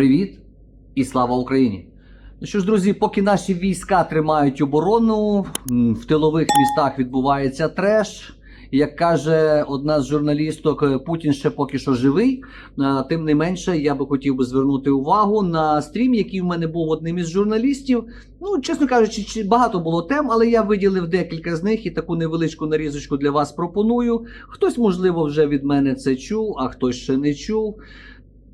Привіт і слава Україні! Ну що ж, друзі, поки наші війська тримають оборону, в тилових містах відбувається треш. Як каже одна з журналісток, е, Путін ще поки що живий. Тим не менше, я би хотів би звернути увагу на стрім, який в мене був одним із журналістів. Ну, чесно кажучи, чи- багато було тем, але я виділив декілька з них і таку невеличку нарізочку для вас пропоную. Хтось, можливо, вже від мене це чув, а хтось ще не чув.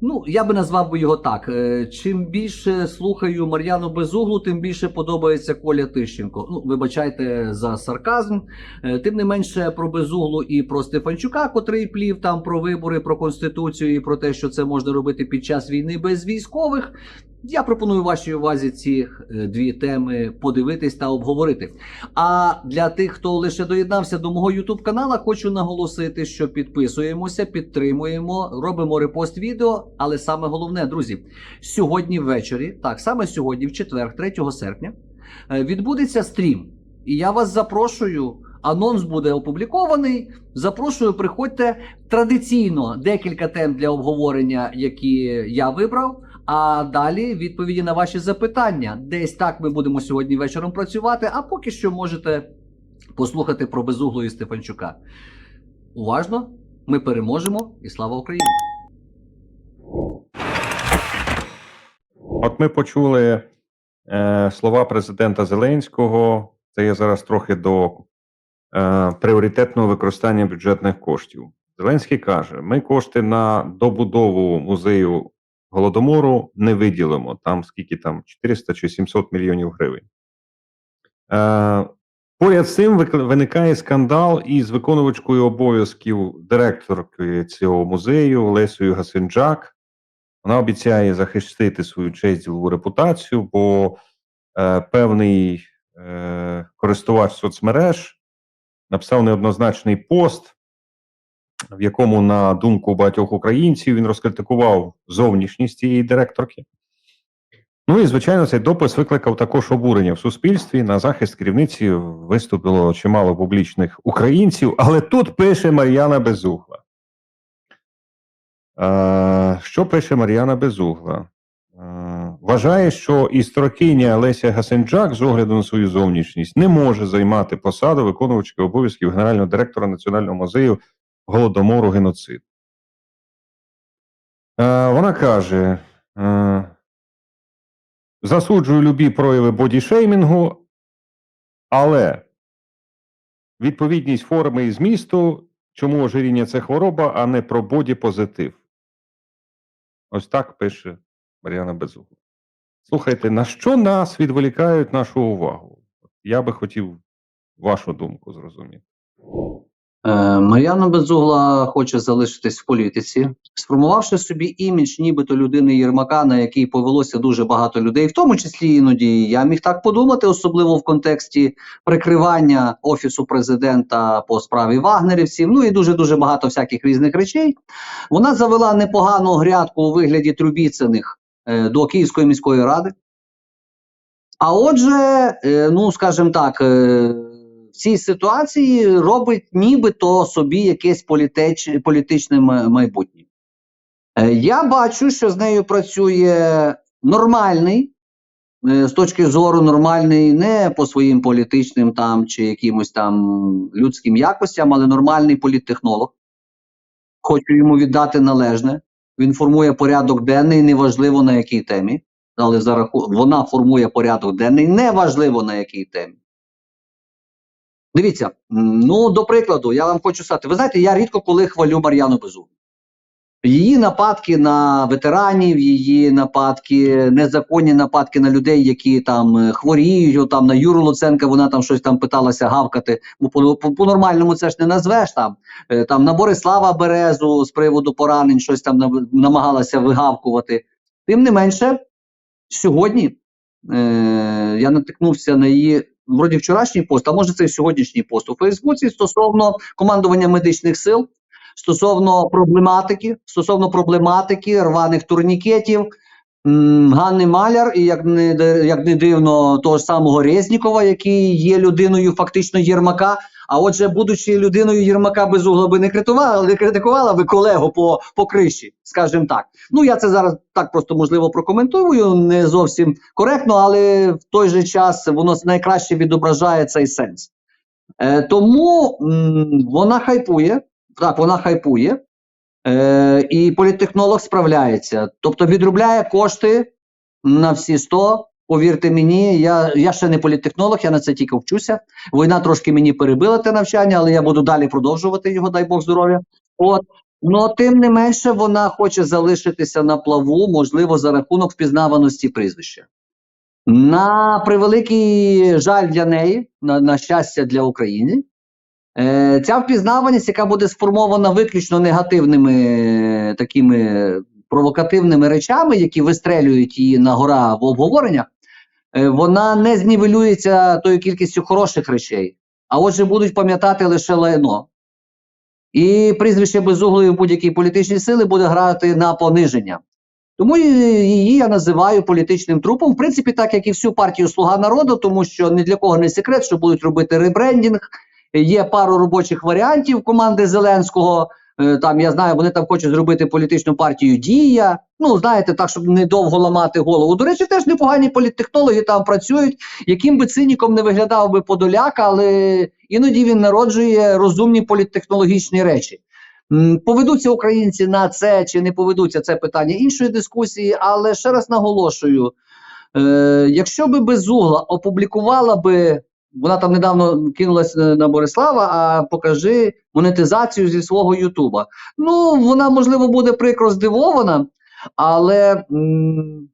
Ну, я би назвав би його так. Е, Чим більше слухаю Мар'яну Безуглу, тим більше подобається Коля Тищенко. Ну, вибачайте за сарказм. Е, Тим не менше про Безуглу і про Стефанчука, котрий плів там про вибори, про конституцію і про те, що це можна робити під час війни без військових. Я пропоную вашій увазі ці е, дві теми подивитись та обговорити. А для тих, хто лише доєднався до мого Ютуб канала, хочу наголосити, що підписуємося, підтримуємо, робимо репост відео. Але саме головне, друзі, сьогодні ввечері, так саме сьогодні, в четвер, 3 серпня, е, відбудеться стрім. І я вас запрошую. Анонс буде опублікований. Запрошую, приходьте традиційно декілька тем для обговорення, які я вибрав. А далі відповіді на ваші запитання. Десь так ми будемо сьогодні вечором працювати. А поки що можете послухати про безуглу і Стефанчука. Уважно, ми переможемо і слава Україні! От ми почули е, слова президента Зеленського. Це я зараз трохи до е, пріоритетного використання бюджетних коштів. Зеленський каже: ми кошти на добудову музею голодомору не виділимо. Там скільки там 400 чи 700 мільйонів гривень. Е, поряд з цим виникає скандал із виконувачкою обов'язків директорки цього музею Лесею Гасинджак. Вона обіцяє захистити свою честь ділову репутацію, бо е, певний е, користувач соцмереж написав неоднозначний пост, в якому, на думку багатьох українців, він розкритикував зовнішність цієї директорки. Ну і, звичайно, цей допис викликав також обурення в суспільстві. На захист керівниці виступило чимало публічних українців, але тут пише Мар'яна Безугла. Е, Що пише Мар'яна Безугла? Е, Вважає, що історикиня Леся Гасенджак, з огляду на свою зовнішність, не може займати посаду виконувачки обов'язків генерального директора Національного музею голодомору геноцид. Вона каже: засуджую любі прояви бодішеймінгу, але відповідність форми і змісту, чому ожиріння це хвороба, а не про боді-позитив. Ось так пише Мар'яна Безугла. Слухайте, на що нас відволікають нашу увагу? Я би хотів вашу думку зрозуміти. Е, Мар'яна Безугла хоче залишитись в політиці, сформувавши собі імідж, нібито людини Єрмака, на який повелося дуже багато людей, в тому числі іноді я міг так подумати, особливо в контексті прикривання офісу президента по справі вагнерівців. Ну і дуже дуже багато всяких різних речей. Вона завела непогану грядку у вигляді Трубіциних е, до Київської міської ради. А отже, е, ну скажімо так. Цій ситуації робить нібито собі якесь політич, політичне майбутнє. Е, Я бачу, що з нею працює нормальний, е, з точки зору нормальний, не по своїм політичним там чи якимось там людським якостям, але нормальний політтехнолог. Хочу йому віддати належне. Він формує порядок денний, неважливо на якій темі. Але за раху... вона формує порядок денний, неважливо на якій темі. Дивіться, ну до прикладу, я вам хочу сказати, ви знаєте, я рідко коли хвалю Мар'яну Безуглу. Її нападки на ветеранів, її нападки, незаконні нападки на людей, які там е, хворіють, там на Юру Луценка вона там щось там питалася гавкати. Ну, по, по, по-нормальному це ж не назвеш там. Е, Там на Борислава Березу з приводу поранень щось там намагалася вигавкувати. Тим не менше, сьогодні е, я натикнувся на її вроді вчорашній пост, а може це і сьогоднішній пост у Фейсбуці стосовно командування медичних сил, стосовно проблематики, стосовно проблематики рваних турнікетів. Ганни Маляр, і як не, як не дивно, того ж самого Резнікова, який є людиною фактично Єрмака. А отже, будучи людиною Єрмака без угла не критикувала, не критикувала би колегу по, по криші, скажімо так. Ну я це зараз так просто можливо прокоментую, не зовсім коректно, але в той же час воно найкраще відображає цей сенс. Е, тому м, вона хайпує, так, вона хайпує, е, і політтехнолог справляється. Тобто відробляє кошти на всі 100. Повірте мені, я, я ще не політтехнолог, я на це тільки вчуся. Війна трошки мені перебила те навчання, але я буду далі продовжувати його, дай Бог здоров'я. От. Ну, тим не менше, вона хоче залишитися на плаву, можливо, за рахунок впізнаваності прізвища. На превеликий жаль для неї, на, на щастя для України, ця впізнаваність, яка буде сформована виключно негативними е, такими провокативними речами, які вистрелюють її на гора в обговореннях, е, вона не знівелюється тою кількістю хороших речей, а отже, будуть пам'ятати лише лайно. І прізвище безуглої в будь-якій політичній сили буде грати на пониження. Тому її я називаю політичним трупом, в принципі, так як і всю партію Слуга народу, тому що ні для кого не секрет, що будуть робити ребрендінг. Є пару робочих варіантів команди Зеленського. Е, Там я знаю, вони там хочуть зробити політичну партію Дія. Ну знаєте, так, щоб недовго ламати голову. До речі, теж непогані політтехнологи там працюють. Яким би циніком не виглядав би Подоляк, але іноді він народжує розумні політтехнологічні речі. Поведуться українці на це чи не поведуться, це питання іншої дискусії. Але ще раз наголошую: е, якщо би безугла опублікувала би, вона там недавно кинулась на на Борислава, а покажи монетизацію зі свого Ютуба. Ну, вона можливо буде прикро здивована. Але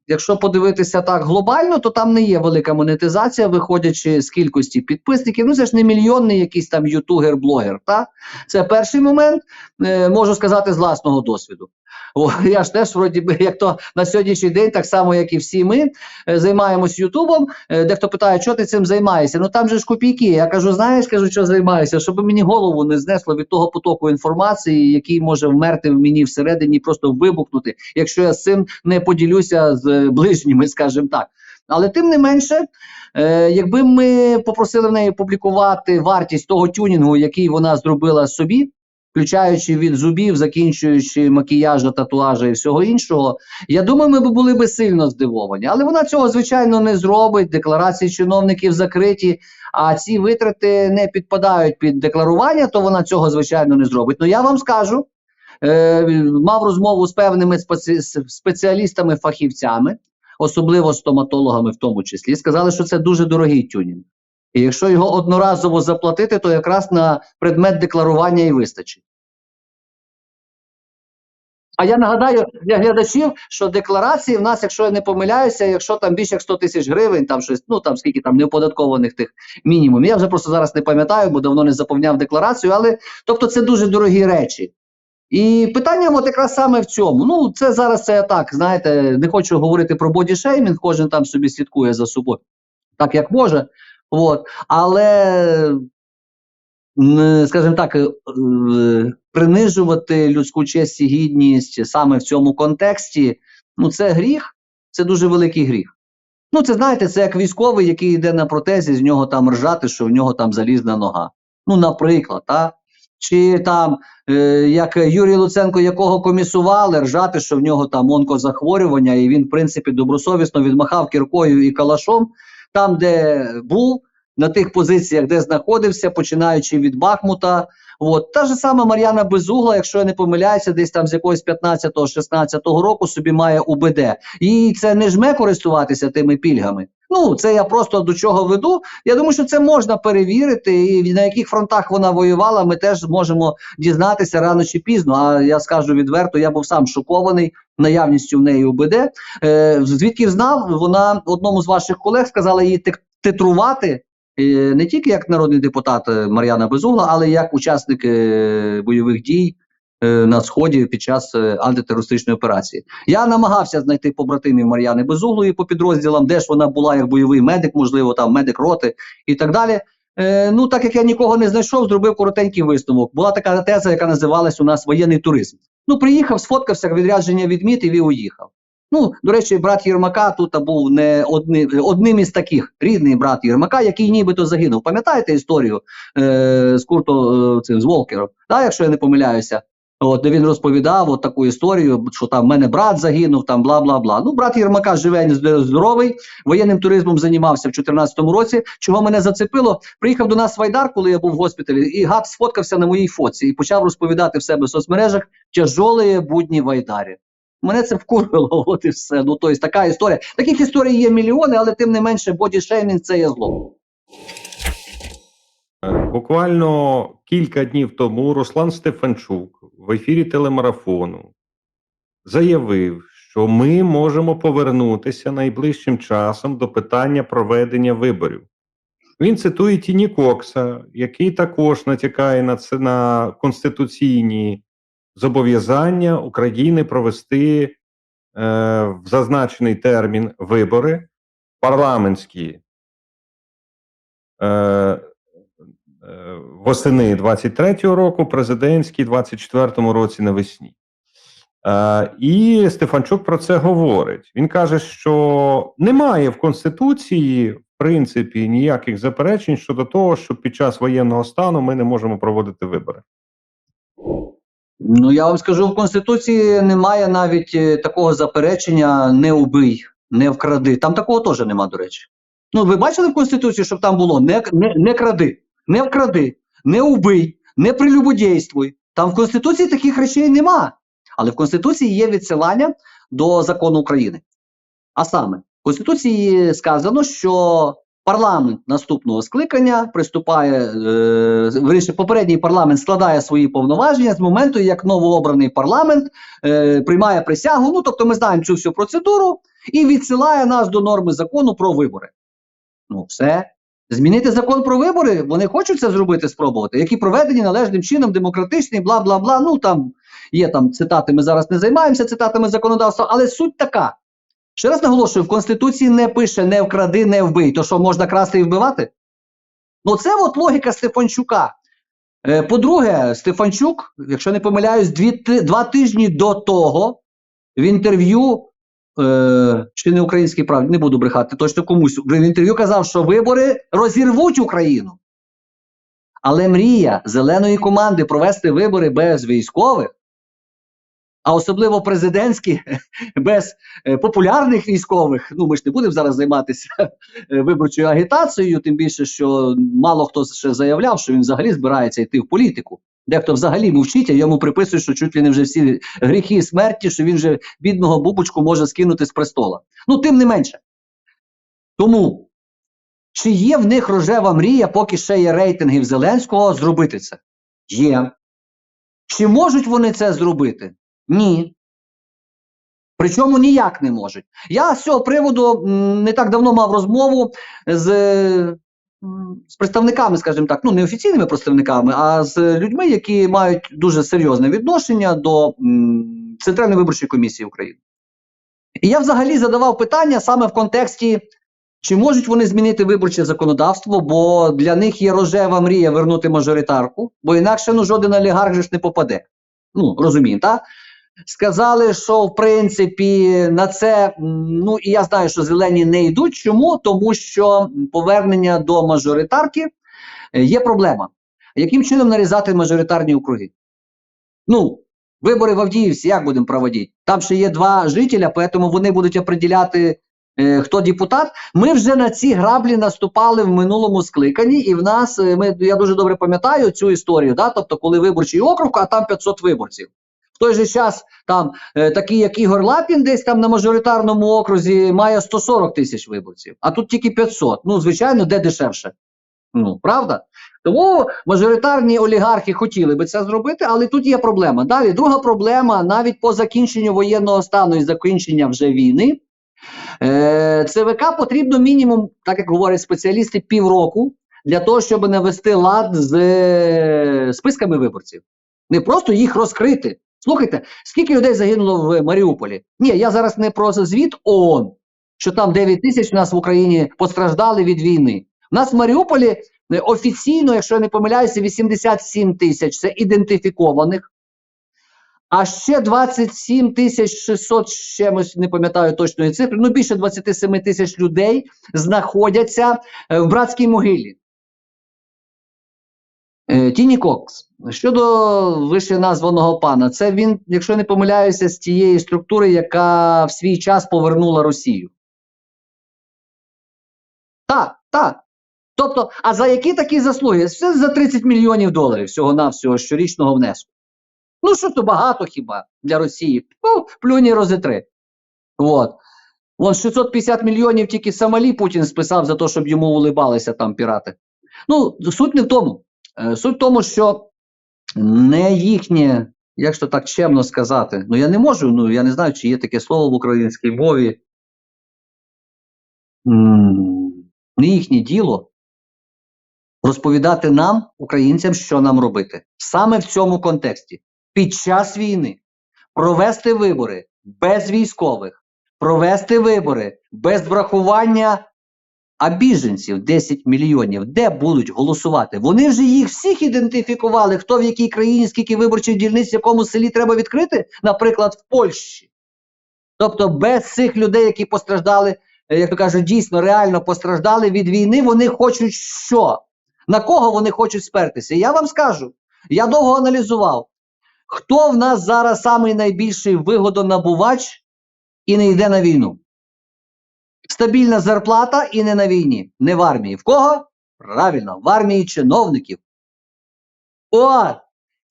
якщо подивитися так глобально, то там не є велика монетизація, виходячи з кількості підписників. Ну це ж не мільйонний якийсь там ютубер-блогер. Та це перший момент, е, можу сказати з власного досвіду. О, я ж теж, вроді би, як то на сьогоднішній день, так само як і всі ми, е, займаємось Ютубом. Е, Дехто питає, що ти цим займаєшся? Ну там же ж копійки. Я кажу, знаєш, кажу, що займаюся, щоб мені голову не знесло від того потоку інформації, який може вмерти в мені всередині, просто вибухнути, якщо я з цим не поділюся з е, ближніми, скажімо так. Але тим не менше, е, якби ми попросили в неї публікувати вартість того тюнінгу, який вона зробила собі, включаючи від зубів, закінчуючи макіяжа, татуажа і всього іншого, я думаю, ми б були би сильно здивовані. Але вона цього звичайно не зробить. Декларації чиновників закриті, а ці витрати не підпадають під декларування, то вона цього звичайно не зробить. Ну я вам скажу. Е, мав розмову з певними спеціалістами, фахівцями, особливо стоматологами, в тому числі, сказали, що це дуже дорогий тюнінг. І якщо його одноразово заплатити, то якраз на предмет декларування і вистачить. А я нагадаю для глядачів, що декларації в нас, якщо я не помиляюся, якщо там більше як 100 тисяч гривень, там щось, ну там скільки там неоподаткованих тих мінімумів. Я вже просто зараз не пам'ятаю, бо давно не заповняв декларацію. Але тобто це дуже дорогі речі. І питання от якраз саме в цьому. Ну, це зараз це так, знаєте, не хочу говорити про бодішеймінг, кожен там собі слідкує за собою, так як може. От. Але, скажімо так, е, принижувати людську честь і гідність саме в цьому контексті, ну це гріх, це дуже великий гріх. Ну, це знаєте, це як військовий, який йде на протезі, з нього там ржати, що в нього там залізна нога. Ну, наприклад, та? Чи там, е, як Юрій Луценко, якого комісували, ржати, що в нього там онкозахворювання, і він, в принципі, добросовісно відмахав кіркою і калашом там, де був, на тих позиціях, де знаходився, починаючи від Бахмута. От. Та ж сама Мар'яна Безугла, якщо я не помиляюся, десь там з якогось 15-16 року собі має УБД. І це не жме користуватися тими пільгами. Ну, це я просто до чого веду. Я думаю, що це можна перевірити, і на яких фронтах вона воювала, ми теж можемо дізнатися рано чи пізно. А я скажу відверто, я був сам шокований наявністю в неї УБД. Е, звідки знав, вона одному з ваших колег сказала її титрувати. е, Не тільки як народний депутат е, Мар'яна Безугла, але як учасник е, бойових дій на сході під час е, антитерористичної операції. Я намагався знайти побратимів Мар'яни Безуглої по підрозділам, де ж вона була як бойовий медик, можливо, там медик роти і так далі. Е, ну, так як я нікого не знайшов, зробив коротенький висновок. Була така теза, яка називалась у нас воєнний туризм. Ну, приїхав, сфоткався, відрядження відмітив і уїхав. Ну, до речі, брат Єрмака тут був не одним, одним із таких, рідний брат Єрмака, який нібито загинув. Пам'ятаєте історію е, з Курто е, цим з Волкером? Так, якщо я не помиляюся. От він розповідав от таку історію, що там в мене брат загинув, там бла бла бла. Ну, брат Єрмака живе здоровий, воєнним туризмом займався в 2014 році. Чого мене зацепило? Приїхав до нас в Айдар, коли я був в госпіталі, і гад сфоткався на моїй фоці і почав розповідати в себе в соцмережах тяжолі будні в Айдарі. Мене це вкурило, от і все. Ну, тобто така історія. Таких історій є мільйони, але тим не менше бодішеймінг це є зло. Буквально кілька днів тому Руслан Стефанчук в ефірі телемарафону заявив, що ми можемо повернутися найближчим часом до питання проведення виборів. Він цитує Тіні Кокса, який також натякає на це на конституційні зобов'язання України провести е, в зазначений термін вибори парламентські. Е, восени 23-го року, президентський 24-му році навесні. Е, і Стефанчук про це говорить. Він каже, що немає в Конституції, в принципі, ніяких заперечень щодо того, що під час воєнного стану ми не можемо проводити вибори. Ну я вам скажу, в Конституції немає навіть е, такого заперечення не убий, не вкради. Там такого теж нема, до речі. Ну, ви бачили в Конституції, щоб там було не, не, не кради, не вкради, не убий, не прелюбодійствуй. Там в Конституції таких речей нема. Але в Конституції є відсилання до закону України. А саме, в Конституції сказано, що парламент наступного скликання приступає, е, верніше, попередній парламент складає свої повноваження з моменту, як новообраний парламент е, приймає присягу. Ну, тобто ми знаємо цю всю процедуру і відсилає нас до норми закону про вибори. Ну, все. Змінити закон про вибори, вони хочуть це зробити, спробувати, які проведені належним чином, демократичні, бла бла бла. Ну там є там цитати. Ми зараз не займаємося цитатами законодавства, але суть така. Ще раз наголошую, в Конституції не пише не вкради, не вбий. То що можна красти і вбивати? Ну, це от логіка Стефанчука. Е, По-друге, Стефанчук, якщо не помиляюсь, дві, два тижні до того в інтерв'ю, е, чи не українській правді, не буду брехати, точно комусь в інтерв'ю казав, що вибори розірвуть Україну. Але мрія зеленої команди провести вибори без військових, а особливо президентські, без е, популярних військових. Ну, ми ж не будемо зараз займатися е, виборчою агітацією, тим більше, що мало хто ще заявляв, що він взагалі збирається йти в політику. Дехто взагалі мовчить, а йому приписують, що чуть ли не вже всі гріхи смерті, що він вже бідного бубочку може скинути з престола. Ну, тим не менше. Тому, чи є в них рожева мрія, поки ще є рейтингів Зеленського, зробити це? Є. Чи можуть вони це зробити? Ні. Причому ніяк не можуть. Я з цього приводу не так давно мав розмову з, з представниками, скажімо так, ну не офіційними представниками, а з людьми, які мають дуже серйозне відношення до Центральної виборчої комісії України. І я взагалі задавав питання саме в контексті, чи можуть вони змінити виборче законодавство, бо для них є рожева мрія вернути мажоритарку, бо інакше ну, жоден олігарх ж не попаде. Ну, розуміємо, так? Сказали, що в принципі на це, ну і я знаю, що зелені не йдуть. Чому? Тому що повернення до мажоритарки е, є проблема. Яким чином нарізати мажоритарні округи? Ну, вибори в Авдіївці як будемо проводити? Там ще є два жителя, тому вони будуть определяти, е, хто депутат. Ми вже на ці граблі наступали в минулому скликанні, і в нас е, ми я дуже добре пам'ятаю цю історію. Да? Тобто, коли виборчий округ, а там 500 виборців. В той же час там е, такий, як Ігор Лапін, десь там на мажоритарному окрузі має 140 тисяч виборців, а тут тільки 500. Ну, звичайно, де дешевше. Ну, правда? Тому мажоритарні олігархи хотіли би це зробити, але тут є проблема. Далі, друга проблема, навіть по закінченню воєнного стану і закінчення вже війни, е, ЦВК потрібно мінімум, так як говорять спеціалісти, півроку для того, щоб навести лад з е, списками виборців. Не просто їх розкрити. Слухайте, скільки людей загинуло в Маріуполі? Ні, я зараз не про звіт ООН, що там 9 тисяч у нас в Україні постраждали від війни. У нас в Маріуполі е, офіційно, якщо я не помиляюся, 87 тисяч це ідентифікованих. А ще 27 тисяч 600 з чимось, не пам'ятаю точної цифри, ну більше 27 тисяч людей знаходяться е, в братській могилі. Е, Тіні Кокс. Щодо вище названого пана, це він, якщо не помиляюся, з тієї структури, яка в свій час повернула Росію. Так, так. Тобто, а за які такі заслуги? Все за 30 мільйонів доларів всього-навсього щорічного внеску. Ну, що то багато хіба для Росії? Ну, плюні розітри. От. Вон 650 мільйонів тільки Сомалі Путін списав за те, щоб йому улибалися там пірати. Ну, суть не в тому. Е, Суть в тому, що не їхнє, як ж то так чемно сказати, ну я не можу, ну я не знаю, чи є таке слово в українській мові. Не їхнє діло розповідати нам, українцям, що нам робити. Саме в цьому контексті. Під час війни провести вибори без військових, провести вибори без врахування а біженців 10 мільйонів, де будуть голосувати? Вони вже їх всіх ідентифікували, хто в якій країні, скільки виборчих дільниць, якому селі треба відкрити, наприклад, в Польщі. Тобто, без цих людей, які постраждали, е, як то кажуть, дійсно реально постраждали від війни, вони хочуть що? На кого вони хочуть спертися? Я вам скажу, я довго аналізував, хто в нас зараз найбільший вигодонабувач і не йде на війну. Стабільна зарплата і не на війні, не в армії. В кого? Правильно, в армії чиновників. От,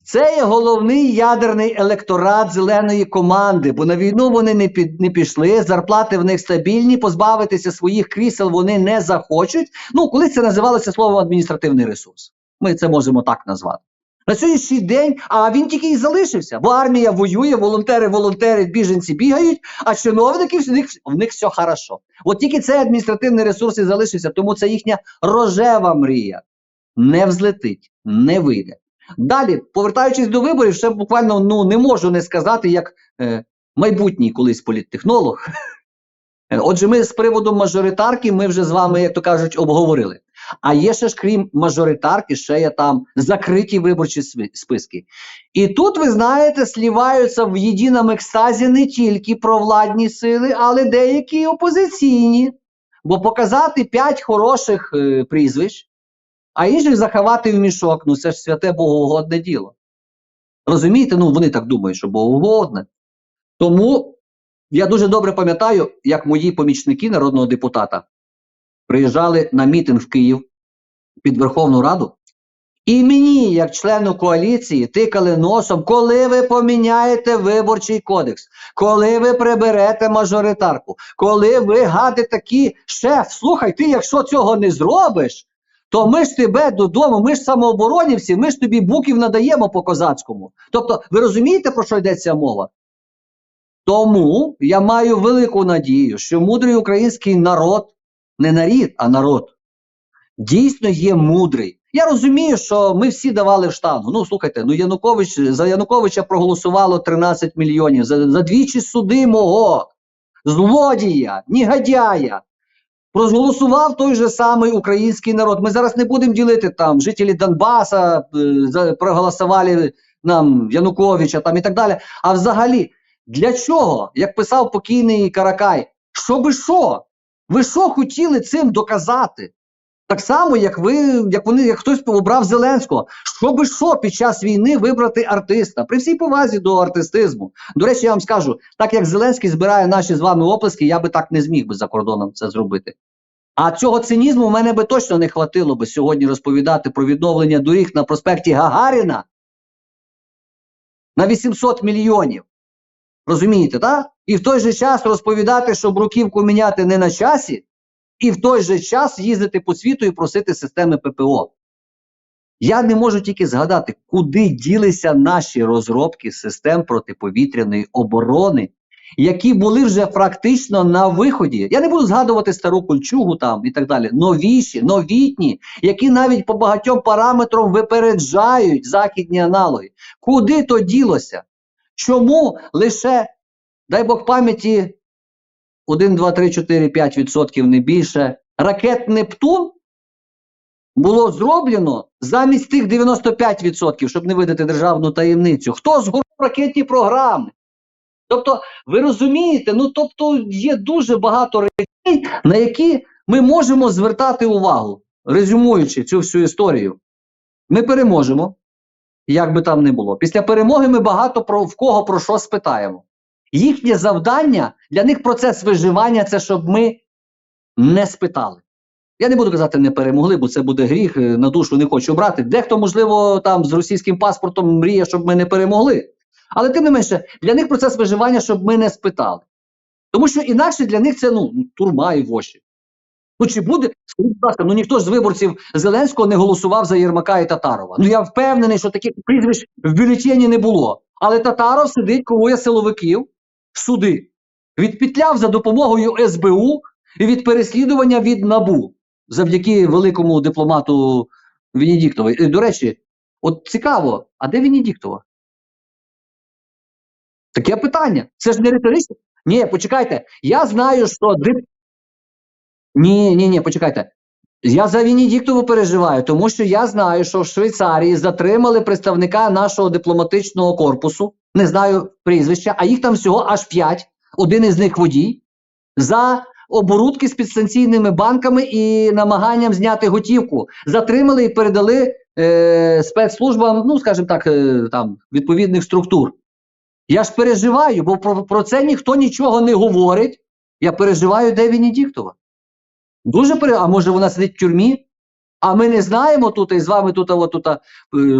це є головний ядерний електорат зеленої команди, бо на війну вони не, під, не пішли, зарплати в них стабільні, позбавитися своїх крісел вони не захочуть. Ну, колись це називалося словом адміністративний ресурс. Ми це можемо так назвати. На сьогоднішній день, а він тільки і залишився, бо армія воює, волонтери, волонтери, біженці бігають, а чиновники в них, в них все хорошо. От тільки цей адміністративний ресурс і залишився, тому це їхня рожева мрія. Не взлетить, не вийде. Далі, повертаючись до виборів, ще буквально ну, не можу не сказати, як е, майбутній колись політтехнолог. Отже, ми з приводу мажоритарки, ми вже з вами, як то кажуть, обговорили. А є ще ж крім мажоритарки, ще є там закриті виборчі списки. І тут, ви знаєте, сліваються в єдиному екстазі не тільки провладні сили, але деякі опозиційні. Бо показати п'ять хороших е, прізвищ, а інших заховати в мішок, ну це ж святе богоугодне діло. Розумієте? Ну вони так думають, що богоугодне. Тому я дуже добре пам'ятаю, як мої помічники народного депутата приїжджали на мітинг в Київ під Верховну Раду, і мені, як члену коаліції, тикали носом, коли ви поміняєте виборчий кодекс, коли ви приберете мажоритарку, коли ви гади такі, шеф, слухай, ти якщо цього не зробиш, то ми ж тебе додому, ми ж самооборонівці, ми ж тобі буків надаємо по козацькому. Тобто, ви розумієте, про що йдеться мова? Тому я маю велику надію, що мудрий український народ, не нарід, а народ, дійсно є мудрий. Я розумію, що ми всі давали в штангу. Ну, слухайте, ну Янукович за Януковича проголосувало 13 мільйонів за, за двічі судимого, злодія, негодяя. Проголосував той же самий український народ. Ми зараз не будемо ділити там жителі Донбаса е, проголосували нам Януковича там і так далі. А взагалі, для чого, як писав покійний Каракай, що би що? Ви що хотіли цим доказати? Так само, як ви, як вони, як хтось обрав Зеленського, що би що під час війни вибрати артиста при всій повазі до артистизму. До речі, я вам скажу, так як Зеленський збирає наші з вами оплески, я би так не зміг би за кордоном це зробити. А цього цинізму в мене би точно не хватило би сьогодні розповідати про відновлення доріг на проспекті Гагаріна на 800 мільйонів. Розумієте, так? І в той же час розповідати, що бруківку міняти не на часі, і в той же час їздити по світу і просити системи ППО. Я не можу тільки згадати, куди ділися наші розробки систем протиповітряної оборони, які були вже практично на виході. Я не буду згадувати стару кольчугу там і так далі. Новіші, новітні, які навіть по багатьом параметрам випереджають західні аналоги. Куди то ділося? Чому лише, дай Бог пам'яті, 1, 2, 3, 4, 5 відсотків не більше. Ракет Нептун було зроблено замість тих 95 відсотків, щоб не видати державну таємницю. Хто згорнув ракетні програми. Тобто, ви розумієте, ну тобто є дуже багато речей, на які ми можемо звертати увагу, резюмуючи цю всю історію. Ми переможемо, як би там не було. Після перемоги ми багато про в кого про що спитаємо. Їхнє завдання для них процес виживання це щоб ми не спитали. Я не буду казати, не перемогли, бо це буде гріх, е, на душу не хочу брати. Дехто, можливо, там з російським паспортом мріє, щоб ми не перемогли. Але тим не менше, для них процес виживання, щоб ми не спитали. Тому що інакше для них це ну, турма і воші. Ну чи буде, скажіть, будь ласка, ну ніхто ж з виборців Зеленського не голосував за Єрмака і Татарова. Ну я впевнений, що таких прізвищ в бюлетені не було. Але Татаров сидить, ковує силовиків суди. Відпетляв за допомогою СБУ і від переслідування від НАБУ завдяки великому дипломату Венедіктової. І, До речі, от цікаво, а де Венедіктова? Таке питання. Це ж не риторичне. Ні, почекайте. Я знаю, що дип... Ні, ні, ні, почекайте. Я за Венедіктову переживаю, тому що я знаю, що в Швейцарії затримали представника нашого дипломатичного корпусу, не знаю прізвища, а їх там всього аж п'ять. Один із них водій, за оборудки з підстанційними банками і намаганням зняти готівку. Затримали і передали е, спецслужбам, ну скажімо так, е, там відповідних структур. Я ж переживаю, бо про, про це ніхто нічого не говорить. Я переживаю, де Венедіктова. Дуже пере... А може вона сидить в тюрмі? А ми не знаємо тут і з вами тут, от, тут е,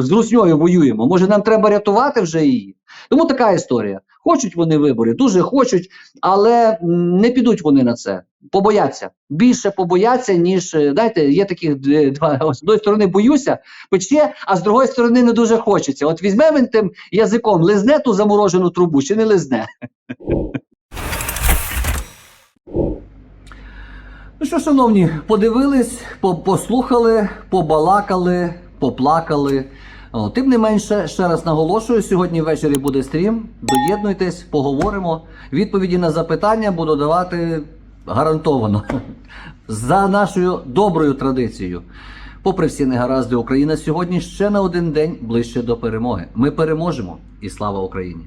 з Русньою воюємо. Може, нам треба рятувати вже її. Тому така історія. Хочуть вони вибори, дуже хочуть, але не підуть вони на це. Побояться. Більше побояться, ніж е, знаєте, є таких два. З одної сторони боюся, пече, а з другої сторони не дуже хочеться. От візьме він тим язиком, лизне ту заморожену трубу, чи не лизне. Ну що, шановні, подивились, послухали, побалакали, поплакали. О, тим не менше, ще раз наголошую, сьогодні ввечері буде стрім. Доєднуйтесь, поговоримо. Відповіді на запитання буду давати гарантовано за нашою доброю традицією. Попри всі негаразди, Україна сьогодні ще на один день ближче до перемоги. Ми переможемо і слава Україні!